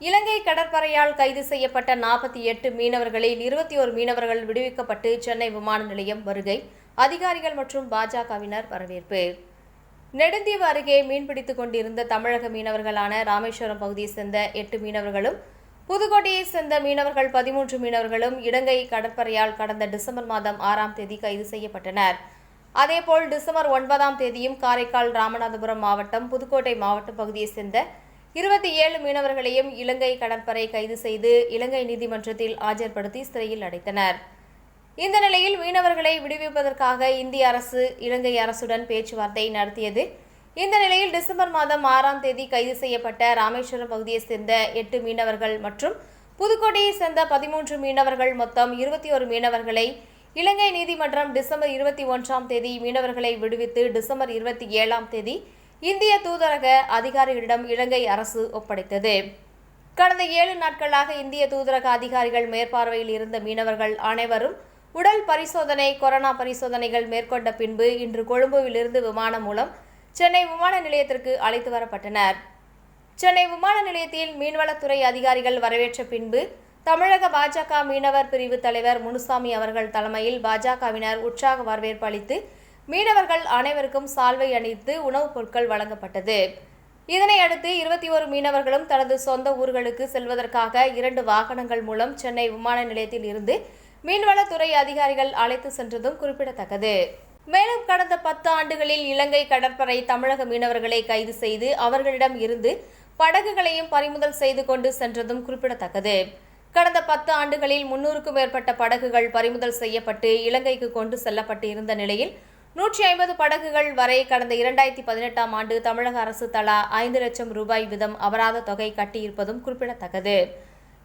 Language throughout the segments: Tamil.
இலங்கை கடற்படையால் கைது செய்யப்பட்ட நாற்பத்தி எட்டு மீனவர்களில் இருபத்தி ஒரு மீனவர்கள் விடுவிக்கப்பட்டு சென்னை விமான நிலையம் வருகை அதிகாரிகள் மற்றும் பாஜகவினர் வரவேற்பு. நெடுந்தீவு அருகே மீன்பிடித்துக் கொண்டிருந்த தமிழக மீனவர்களான ராமேஸ்வரம் பகுதியைச் சேர்ந்த எட்டு மீனவர்களும் புதுக்கோட்டையைச் சேர்ந்த மீனவர்கள் பதிமூன்று மீனவர்களும் இலங்கை கடற்படையால் கடந்த டிசம்பர் மாதம் ஆறாம் தேதி கைது செய்யப்பட்டனர். அதேபோல் டிசம்பர் ஒன்பதாம் தேதியும் காரைக்கால் ராமநாதபுரம் மாவட்டம் புதுக்கோட்டை மாவட்ட பகுதியைச் சேர்ந்த இருபத்தி ஏழு மீனவர்களையும் இலங்கை கடற்படை கைது செய்து இலங்கை நீதிமன்றத்தில் ஆஜர்படுத்தி சிறையில் அடைத்தனர். இந்த நிலையில் மீனவர்களை விடுவிப்பதற்காக இந்திய அரசு இலங்கை அரசுடன் பேச்சுவார்த்தை நடத்தியது. இந்த நிலையில் டிசம்பர் மாதம் ஆறாம் தேதி கைது செய்யப்பட்ட ராமேஸ்வரம் பகுதியை சேர்ந்த எட்டு மீனவர்கள் மற்றும் புதுக்கோட்டையை சேர்ந்த பதிமூன்று மீனவர்கள் மொத்தம் இருபத்தி ஒரு மீனவர்களை இலங்கை நீதிமன்றம் டிசம்பர் இருபத்தி ஒன்றாம் தேதி மீனவர்களை விடுவித்து டிசம்பர் இருபத்தி ஏழாம் தேதி இந்திய தூதரக அதிகாரிகளிடம் இலங்கை அரசு ஒப்படைத்தது. கடந்த ஏழு நாட்களாக இந்திய தூதரக அதிகாரிகள் மேற்பார்வையில் இருந்த மீனவர்கள் அனைவரும் உடல் பரிசோதனை கொரோனா பரிசோதனைகள் மேற்கொண்ட பின்பு இன்று கொழும்புவிலிருந்து விமானம் மூலம் சென்னை விமான நிலையத்திற்கு அழைத்து வரப்பட்டனர். சென்னை விமான நிலையத்தில் மீன்வளத்துறை அதிகாரிகள் வரவேற்ற பின்பு தமிழக பாஜக மீனவர் பிரிவு தலைவர் முனுசாமி அவர்கள் தலைமையில் பாஜகவினர் உற்சாக வரவேற்பு அளித்து மீனவர்கள் அனைவருக்கும் சால்வை அணித்து உணவுப் பொருட்கள் வழங்கப்பட்டது. இதனை அடுத்து இருபத்தி ஒரு மீனவர்களும் தனது சொந்த ஊர்களுக்கு செல்வதற்காக இரண்டு வாகனங்கள் மூலம் சென்னை விமான நிலையத்தில் இருந்து மீன்வளத்துறை அதிகாரிகள் அழைத்து சென்றதும் குறிப்பிடத்தக்கது. மேலும் கடந்த பத்து ஆண்டுகளில் இலங்கை கடற்படை தமிழக மீனவர்களை கைது செய்து அவர்களிடம் இருந்து படகுகளையும் பறிமுதல் செய்து கொண்டு சென்றதும் குறிப்பிடத்தக்கது. கடந்த பத்து ஆண்டுகளில் முன்னூறுக்கும் மேற்பட்ட படகுகள் பறிமுதல் செய்யப்பட்டு இலங்கைக்கு கொண்டு செல்லப்பட்டு இருந்த நிலையில் நூற்றி ஐம்பது படகுகள் வரை கடந்த இரண்டாயிரத்தி பதினெட்டாம் ஆண்டு தமிழக அரசு தலா ஐந்து லட்சம் ரூபாய் வீதம் அபராத தொகை கட்டியிருப்பதும் குறிப்பிடத்தக்கது.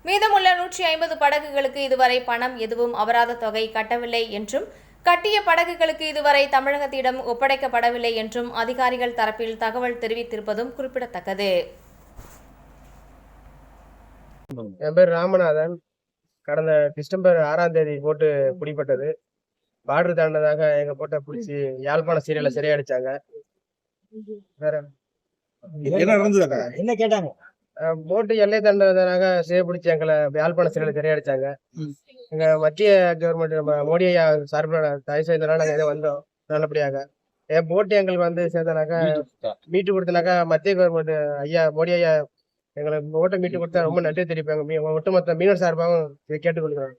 மீதமுள்ள நூற்றி ஐம்பது படகுகளுக்கு இதுவரை பணம் எதுவும் அபராத தொகை கட்டவில்லை என்றும் கட்டிய படகுகளுக்கு இதுவரை தமிழகத்திடம் ஒப்படைக்கப்படவில்லை என்றும் அதிகாரிகள் தரப்பில் தகவல் தெரிவித்திருப்பதும் குறிப்பிடத்தக்கது. என் பேர் ராமநாதன். கடந்த டிசம்பர் ஆறாம் தேதி போட்டு பிடிப்பட்டது பார்டர் தாண்டதாக எங்க போட்ட பிடிச்சி யாழ்ப்பாண சீரியல்ல சிறையடிச்சாங்க. வேற என்ன? நடந்தது என்ன கேட்டாங்க? போட்டு எல்லை தாண்டதாக சிறை பிடிச்சி எங்களை யாழ்ப்பாண சீரியல்ல சிறையடிச்சாங்க. எங்க மத்திய கவர்மெண்ட் நம்ம மோடி ஐயா சார்பில் தயவு செய்தனால நாங்க இதை வந்தோம். நல்லபடியாக. என் போட்டு எங்களுக்கு வந்து சேர்ந்தனாக்கா மீட்டு கொடுத்தனாக்கா மத்திய கவர்மெண்ட் ஐயா மோடி ஐயா எங்களுக்கு போட்டை மீட்டு கொடுத்தா ரொம்ப நன்றி தெரிவிப்பாங்க. ஒட்டுமொத்த மீனவர் சார்பாகவும் கேட்டுக்கொள்கிறோம்.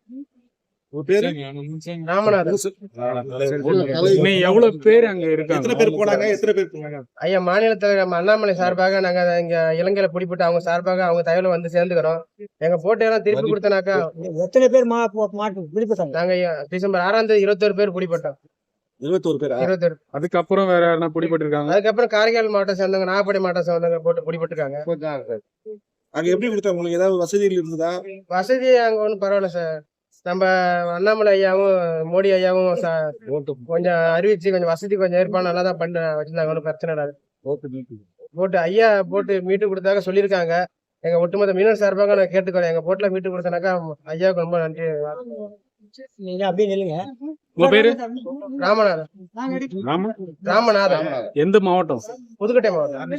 ஐயா மாநில தலைவர் நம்ம அண்ணாமலை சார்பாக நாங்க இங்க இலங்கையில பிடிப்பட்டு அவங்க சார்பாக அவங்க தகவல வந்து சேர்ந்துக்கிறோம். எங்க போட்டையெல்லாம் திருப்பி கொடுத்தனாக்கா எத்தனை பேர் நாங்க ஐயா டிசம்பர் ஆறாம் தேதி இருபத்தொரு பேர் பிடிப்பட்டோம் இருபத்தோரு பேரா? இருபத்தொரு. அதுக்கப்புறம் வேற யாருன்னா பிடிபட்டிருக்காங்க? அதுக்கப்புறம் காரைக்கால் மாவட்டம் சேர்ந்தவங்க நாகப்படி மாவட்டம் சேர்ந்தவங்க போட்டு பிடிப்பட்டிருக்காங்க அங்க எப்படி கொடுத்தாங்க உங்களுக்கு ஏதாவது வசதிகள் இருந்ததா? வசதி அங்க ஒன்றும் பரவாயில்ல சார். நம்ம அண்ணாமலை ஐயாவும் மோடி ஐயாவும் ச- கொஞ்சம் அறிவிச்சு கொஞ்சம் வசதி கொஞ்சம் ஏற்பாடு நல்லா தான் பண்ண வச்சிருந்தாங்க. ஒன்றும் பிரச்சனை இல்லை போட்டு ஐயா போட்டு மீட்டு கொடுத்தாக சொல்லியிருக்காங்க. எங்க ஒட்டுமொத்த மீனவர் சார்பாக நான் கேட்டுக்கிறேன். எங்க போட்ல மீட்டு கொடுத்தனாக்கா ஐயாவுக்கு ரொம்ப நன்றி. நீங்க அப்படியே நில்லுங்க. உங்க பேரு? ராமநாதன். ராம ராமநாதன். எந்த மாவட்டம்? புதுக்கோட்டை மாவட்டம்.